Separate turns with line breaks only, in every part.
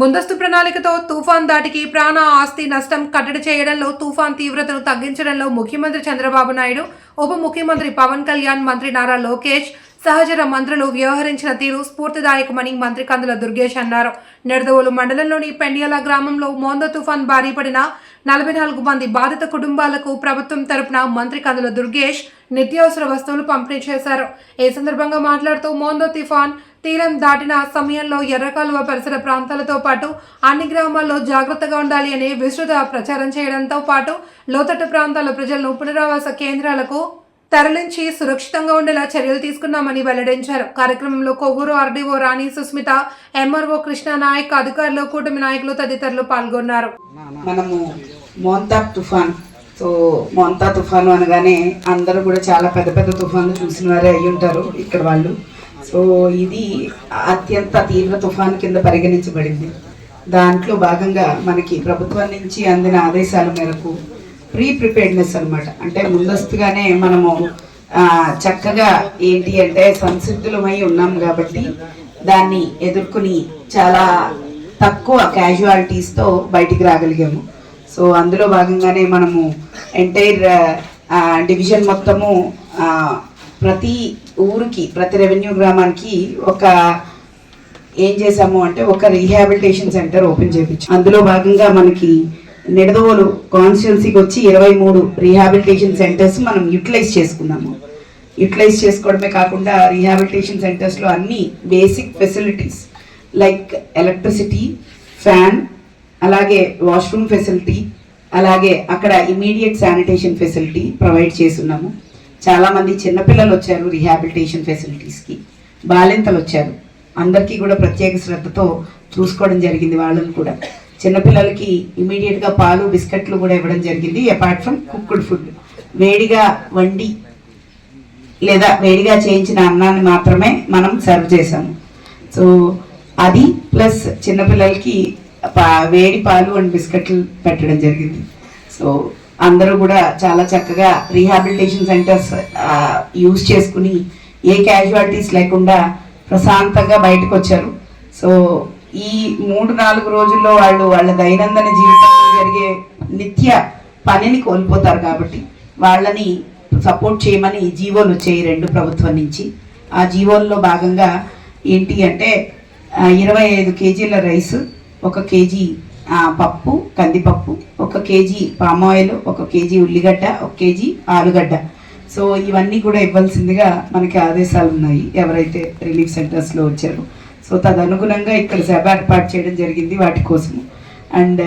ముందస్తు ప్రణాళికతో తుఫాన్ దాటికి ప్రాణ ఆస్తి నష్టం కట్టడి చేయడంలో తుఫాన్ తీవ్రతను తగ్గించడంలో ముఖ్యమంత్రి చంద్రబాబు నాయుడు ఉప ముఖ్యమంత్రి పవన్ కళ్యాణ్ మంత్రి నారా లోకేష్ సహచర మంత్రులు వ్యవహరించిన తీరు స్ఫూర్తిదాయకమని మంత్రి కందుల దుర్గేష్ అన్నారు. నిడదవోలు మండలంలోని పెండియాల గ్రామంలో మోంద తుఫాన్ బారి పడిన నలభై నాలుగు మంది బాధిత కుటుంబాలకు ప్రభుత్వం తరపున మంత్రి కందుల దుర్గేష్ నిత్యావసర వస్తువులు పంపిణీ చేశారు. ఈ సందర్భంగా మాట్లాడుతూ మోందో తుఫాన్ తీరం దాటిన సమయంలో ఎర్రకాలువ పరిసర ప్రాంతాలతో పాటు అన్ని గ్రామాల్లో జాగ్రత్తగా ఉండాలి అని విస్తృత ప్రచారం చేయడంతో పాటు లోతట్టు ప్రాంతాల ప్రజలను పునరావాస కేంద్రాలకు తరలించి సురక్షితంగా ఉండేలా చర్యలు తీసుకున్నామని వెల్లడించారు. కార్యక్రమంలో కొవ్వూరు ఆర్డీఓ రాణి సుస్మిత ఎంఆర్ఓ కృష్ణ నాయక్ అధికారులు కూటమి నాయకులు తదితరులు పాల్గొన్నారు.
మనము మోంతా తుఫాన్ సో మోంతా తుఫాను అనగానే అందరూ కూడా చాలా పెద్ద పెద్ద తుఫాన్లు చూసిన వారే అయి ఉంటారు ఇక్కడ వాళ్ళు. సో ఇది అత్యంత తీవ్ర తుఫాన్ కింద పరిగణించబడింది. దాంట్లో భాగంగా మనకి ప్రభుత్వం నుంచి అందిన ఆదేశాల మేరకు ప్రీ ప్రిపేర్డ్నెస్ అన్నమాట. అంటే ముందస్తుగానే మనము చక్కగా ఏంటి అంటే సంసిద్ధులమై ఉన్నాం కాబట్టి దాన్ని ఎదుర్కొని చాలా తక్కువ క్యాజువాలిటీస్తో బయటికి రాగలిగాము. సో అందులో భాగంగానే మనము ఎంటైర్ డివిజన్ మొత్తము ప్రతి ఊరికి ప్రతి రెవెన్యూ గ్రామానికి ఒక ఏం చేసాము అంటే ఒక రీహాబిలిటేషన్ సెంటర్ ఓపెన్ చేయించాం అందులో భాగంగా మనకి నిడదవోలు కాన్స్టిట్యున్సీకి వచ్చి ఇరవై మూడు రీహాబిలిటేషన్ సెంటర్స్ మనం యూటిలైజ్ చేసుకున్నాము. యూటిలైజ్ చేసుకోవడమే కాకుండా రీహాబిలిటేషన్ సెంటర్స్లో అన్ని basic facilities like electricity fan అలాగే వాష్రూమ్ ఫెసిలిటీ అలాగే అక్కడ ఇమీడియట్ శానిటేషన్ ఫెసిలిటీ ప్రొవైడ్ చేస్తున్నాము. చాలామంది చిన్నపిల్లలు వచ్చారు రీహాబిలిటేషన్ ఫెసిలిటీస్కి బాలింతలు వచ్చారు. అందరికీ కూడా ప్రత్యేక శ్రద్ధతో చూసుకోవడం జరిగింది వాళ్ళని కూడా. చిన్నపిల్లలకి ఇమీడియట్గా పాలు బిస్కెట్లు కూడా ఇవ్వడం జరిగింది అపార్ట్ ఫ్రమ్ కుక్డ్ ఫుడ్ వేడిగా వండి లేదా వేడిగా చేయించిన అన్నాన్ని మాత్రమే మనం సర్వ్ చేసాము సో అది ప్లస్ చిన్నపిల్లలకి పా- వేడి పాలు అండ్ బిస్కెట్లు పెట్టడం జరిగింది. సో అందరూ కూడా చాలా చక్కగా రీహాబిలిటేషన్ సెంటర్స్ యూజ్ చేసుకుని ఏ క్యాజువాలిటీస్ లేకుండా ప్రశాంతంగా బయటకు వచ్చారు సో ఈ మూడు నాలుగు రోజుల్లో వాళ్ళు వాళ్ళ దైనందిన జీవితంలో జరిగే నిత్య పనిని కోల్పోతారు కాబట్టి వాళ్ళని సపోర్ట్ చేయమని జీవోలు వచ్చాయి రెండు ప్రభుత్వం నుంచి. ఆ జీవోల్లో భాగంగా ఏంటి అంటే ఇరవై ఐదు కేజీల రైస్ ఒక కేజీ పప్పు కందిపప్పు ఒక కేజీ పామాయిల్ ఒక కేజీ ఉల్లిగడ్డ ఒక కేజీ ఆలుగడ్డ. సో ఇవన్నీ కూడా ఇవ్వాల్సిందిగా మనకి ఆదేశాలు ఉన్నాయి. ఎవరైతే రిలీఫ్ సెంటర్స్లో వచ్చారో. సో తదనుగుణంగా ఇక్కడ సభ ఏర్పాటు చేయడం జరిగింది వాటి కోసము. అండ్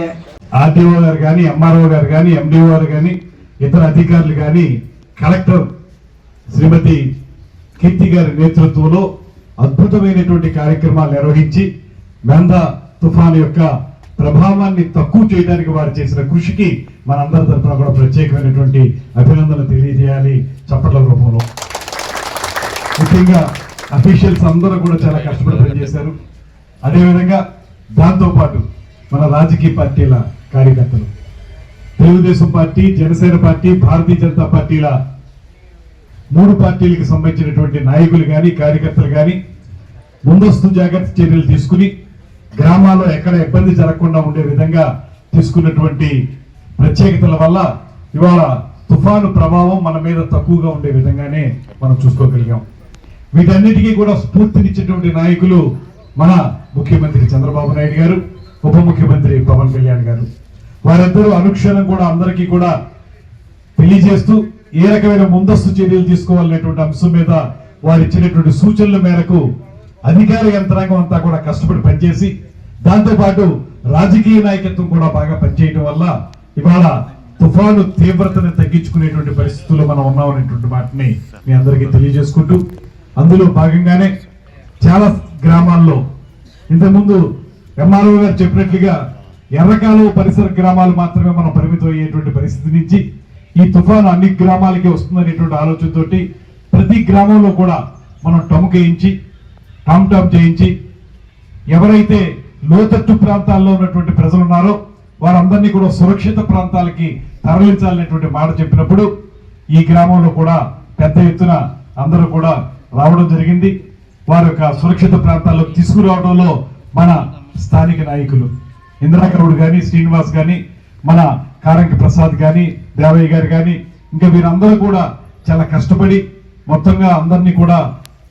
ఆర్టీఓ గారు కానీ ఎంఆర్ఓ గారు కానీ ఎండిఓ గారు కానీ ఇతర అధికారులు కానీ కలెక్టర్ శ్రీమతి కీర్తి గారి నేతృత్వంలో అద్భుతమైనటువంటి కార్యక్రమాలు నిర్వహించి మెంద తుఫాను యొక్క ప్రభావాన్ని తక్కువ చేయడానికి వారు చేసిన కృషికి మనందరి తరఫున కూడా ప్రత్యేకమైనటువంటి అభినందనలు తెలియజేయాలి చప్పట్ల రూపంలో. ముఖ్యంగా అఫీషియల్స్ అందరూ కూడా చాలా కష్టపడి పనిచేశారు. అదేవిధంగా దాంతోపాటు మన రాజకీయ పార్టీల కార్యకర్తలు. తెలుగుదేశం పార్టీ జనసేన పార్టీ భారతీయ జనతా పార్టీల మూడు పార్టీలకు సంబంధించినటువంటి నాయకులు కానీ కార్యకర్తలు కానీ ముందస్తు జాగ్రత్త చర్యలు తీసుకుని గ్రామాల్లో ఎక్కడ ఇబ్బంది జరగకుండా ఉండే విధంగా తీసుకున్నటువంటి ప్రత్యేకతల వల్ల ఇవాళ తుఫాను ప్రభావం మన మీద తక్కువగా ఉండే విధంగానే మనం చూసుకోగలిగాం. వీటన్నిటికీ కూడా స్ఫూర్తినిచ్చేటువంటి నాయకులు మన ముఖ్యమంత్రి చంద్రబాబు నాయుడు గారు ఉప ముఖ్యమంత్రి పవన్ కళ్యాణ్ గారు. వారిద్దరూ అనుక్షణం కూడా అందరికీ కూడా తెలియజేస్తూ ఏ రకమైన ముందస్తు చర్యలు తీసుకోవాలనేటువంటి అంశం మీద వారు ఇచ్చినటువంటి సూచనల మేరకు అధికార యంత్రాంగం అంతా కూడా కష్టపడి పనిచేసి దాంతోపాటు రాజకీయ నాయకత్వం కూడా బాగా పనిచేయడం వల్ల ఇవాళ తుఫాను తీవ్రతను తగ్గించుకునేటువంటి పరిస్థితుల్లో మనం ఉన్నామనేటువంటి మాటని మీ అందరికీ తెలియజేసుకుంటూ అందులో భాగంగానే చాలా గ్రామాల్లో ఇంతకుముందు ఎంఆర్ఓ గారు చెప్పినట్లుగా ఎర్రకాలువ పరిసర గ్రామాలు మాత్రమే మనం పరిమితం అయ్యేటువంటి పరిస్థితి నుంచి ఈ తుఫాను అన్ని గ్రామాలకి వస్తుందనేటువంటి ఆలోచనతోటి ప్రతి గ్రామంలో కూడా మనం టముకేయించి టామ్ టామ్ చేయించి ఎవరైతే లోతట్టు ప్రాంతాల్లో ఉన్నటువంటి ప్రజలు ఉన్నారో. వారందరినీ కూడా సురక్షిత ప్రాంతాలకి తరలించాలనేటువంటి మాట చెప్పినప్పుడు ఈ గ్రామంలో కూడా పెద్ద ఎత్తున అందరూ కూడా రావడం జరిగింది. వారి యొక్క సురక్షిత ప్రాంతాల్లో తీసుకురావడంలో మన స్థానిక నాయకులు ఇందిరాకరుడు కానీ శ్రీనివాస్ కానీ మన కారంకి ప్రసాద్ కానీ దేవయ్య గారు కానీ ఇంకా వీరందరూ కూడా చాలా కష్టపడి మొత్తంగా అందరినీ కూడా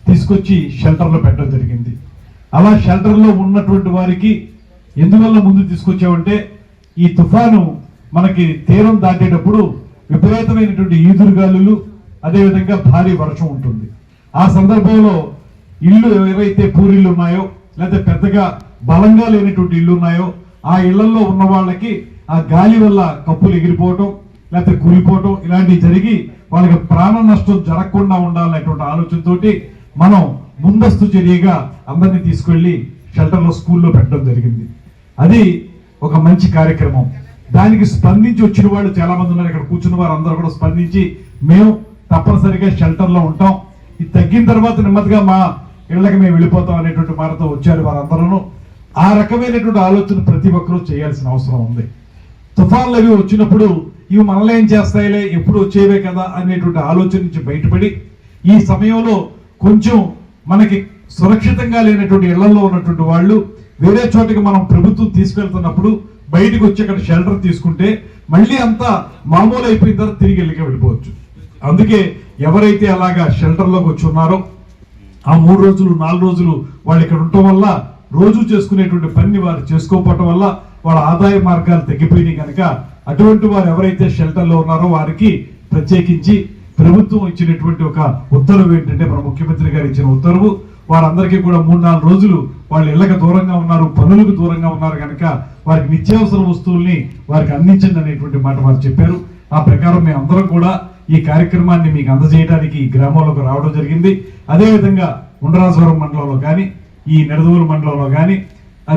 తీసుకొచ్చి షెల్టర్లో పెట్టడం జరిగింది. అలా షెల్టర్లో ఉన్నటువంటి వారికి ఎందువల్ల ముందు తీసుకొచ్చామంటే ఈ తుఫాను మనకి తీరం దాటేటప్పుడు విపరీతమైనటువంటి ఈదురుగాలులు అదేవిధంగా భారీ వర్షం ఉంటుంది. ఆ సందర్భంలో ఇల్లు ఏవైతే పూరిళ్ళు ఉన్నాయో లేకపోతే పెద్దగా బలంగా లేనటువంటి ఇల్లు ఉన్నాయో ఆ ఇళ్ళలో ఉన్న వాళ్ళకి ఆ గాలి వల్ల కప్పులు ఎగిరిపోవటం లేకపోతే కూలిపోవటం ఇలాంటివి జరిగి వాళ్ళకి ప్రాణ నష్టం జరగకుండా ఉండాలనేటువంటి ఆలోచనతోటి మనం ముందస్తు చర్యగా అందరినీ తీసుకెళ్ళి షెల్టర్లో స్కూల్లో పెట్టడం జరిగింది. అది ఒక మంచి కార్యక్రమం. దానికి స్పందించి వచ్చిన వాళ్ళు చాలా మంది ఉన్నారు. ఇక్కడ కూర్చున్న వారు అందరూ కూడా స్పందించి మేము తప్పనిసరిగా షెల్టర్లో ఉంటాం. ఇది తగ్గిన తర్వాత నెమ్మదిగా మా ఇళ్ళకి మేము వెళ్ళిపోతాం అనేటువంటి మాటతో వచ్చారు వారందరూ ఆ రకమైనటువంటి ఆలోచన ప్రతి ఒక్కరూ చేయాల్సిన అవసరం ఉంది. తుఫాన్లు అవి వచ్చినప్పుడు ఇవి మనల్ని ఏం చేస్తాయిలే? ఎప్పుడు వచ్చేవే కదా అనేటువంటి ఆలోచన నుంచి బయటపడి ఈ సమయంలో కొంచెం మనకి సురక్షితంగా లేనటువంటి ఇళ్ళలో ఉన్నటువంటి వాళ్ళు వేరే చోటికి మనం ప్రభుత్వం తీసుకెళ్తున్నప్పుడు బయటకు వచ్చి అక్కడ షెల్టర్ తీసుకుంటే మళ్ళీ అంతా మామూలు అయిపోయిన తర్వాత తిరిగి వెళ్ళి వెళ్ళిపోవచ్చు. అందుకే ఎవరైతే అలాగా షెల్టర్లోకి వచ్చి ఉన్నారో ఆ మూడు రోజులు నాలుగు రోజులు వాళ్ళు ఇక్కడ ఉండటం వల్ల రోజు చేసుకునేటువంటి పనిని వారు చేసుకోకపోవటం వల్ల వాళ్ళ ఆదాయ మార్గాలు తగ్గిపోయినాయి కనుక అటువంటి వారు ఎవరైతే షెల్టర్లో ఉన్నారో వారికి ప్రత్యేకించి ప్రభుత్వం ఇచ్చినటువంటి ఒక ఉత్తర్వు ఏంటంటే మన ముఖ్యమంత్రి గారు ఇచ్చిన ఉత్తర్వు వారందరికీ కూడా మూడు నాలుగు రోజులు వాళ్ళు ఇళ్ళకి దూరంగా ఉన్నారు పనులకు దూరంగా ఉన్నారు కనుక వారికి నిత్యావసర వస్తువుల్ని వారికి అందించండి అనేటువంటి మాట వారు చెప్పారు. ఆ ప్రకారం మేము అందరం కూడా ఈ కార్యక్రమాన్ని మీకు అందజేయడానికి ఈ గ్రామంలోకి రావడం జరిగింది. అదేవిధంగా ఉండరాజవరం మండలంలో కానీ ఈ నెడదూరు మండలంలో కానీ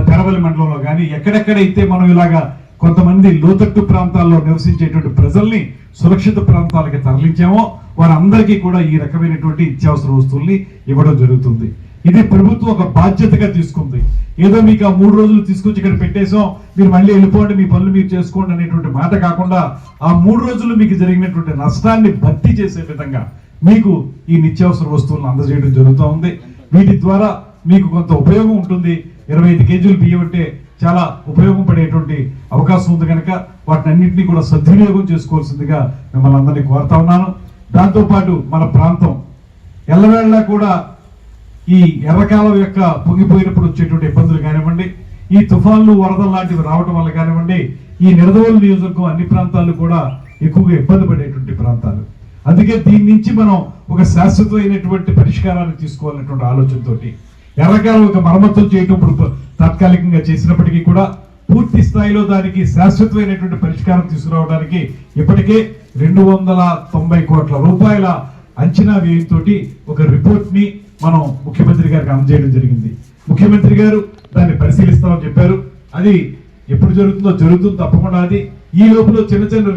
పెరవలి మండలంలో కానీ ఎక్కడెక్కడైతే మనం ఇలాగా కొంతమంది లోతట్టు ప్రాంతాల్లో నివసించేటువంటి ప్రజల్ని సురక్షిత ప్రాంతాలకి తరలించామో వారందరికీ కూడా ఈ రకమైనటువంటి నిత్యావసర వస్తువుల్ని ఇవ్వడం జరుగుతుంది. ఇది ప్రభుత్వం ఒక బాధ్యతగా తీసుకుంది. ఏదో మీకు ఆ మూడు రోజులు తీసుకొచ్చి ఇక్కడ పెట్టేసాం మీరు మళ్ళీ వెళ్ళిపోండి మీ పనులు మీరు చేసుకోండి అనేటువంటి మాట కాకుండా ఆ మూడు రోజులు మీకు జరిగినటువంటి నష్టాన్ని భర్తీ చేసే విధంగా మీకు ఈ నిత్యావసర వస్తువులను అందజేయడం జరుగుతూ ఉంది. వీటి ద్వారా మీకు కొంత ఉపయోగం ఉంటుంది. ఇరవై ఐదు కేజీలు బియ్యం అంటే చాలా ఉపయోగపడేటువంటి అవకాశం ఉంది కనుక వాటిని అన్నింటినీ కూడా సద్వినియోగం చేసుకోవాల్సిందిగా మిమ్మల్ని అందరినీ కోరుతా ఉన్నాను. దాంతోపాటు మన ప్రాంతం ఎల్లవేళలా కూడా ఈ ఎర్రకాలం యొక్క పొంగిపోయినప్పుడు వచ్చేటువంటి ఇబ్బందులు కానివ్వండి ఈ తుఫాన్లు వరదలు లాంటివి రావడం వల్ల కానివ్వండి ఈ నిడదవోలు నియోజకవర్గం అన్ని ప్రాంతాలు కూడా ఎక్కువగా ఇబ్బంది పడేటువంటి ప్రాంతాలు. అందుకే దీని నుంచి మనం ఒక శాశ్వతమైనటువంటి పరిష్కారాన్ని తీసుకోవాలనేటువంటి ఆలోచనతోటి ఎర్రకాలం ఒక మరమ్మతులు చేయటం ఇప్పుడు తాత్కాలికంగా చేసినప్పటికీ కూడా పూర్తి స్థాయిలో దానికి శాశ్వతమైనటువంటి పరిష్కారం తీసుకురావడానికి ఇప్పటికే రెండు వందల తొంభై కోట్ల రూపాయల అంచనా వ్యయంతో ఒక రిపోర్ట్ని మనం ముఖ్యమంత్రి గారికి అందజేయడం జరిగింది. ముఖ్యమంత్రి గారు దాన్ని పరిశీలిస్తామని చెప్పారు. అది ఎప్పుడు జరుగుతుందో జరుగుతుంది తప్పకుండా అది. ఈ లోపల చిన్న చిన్న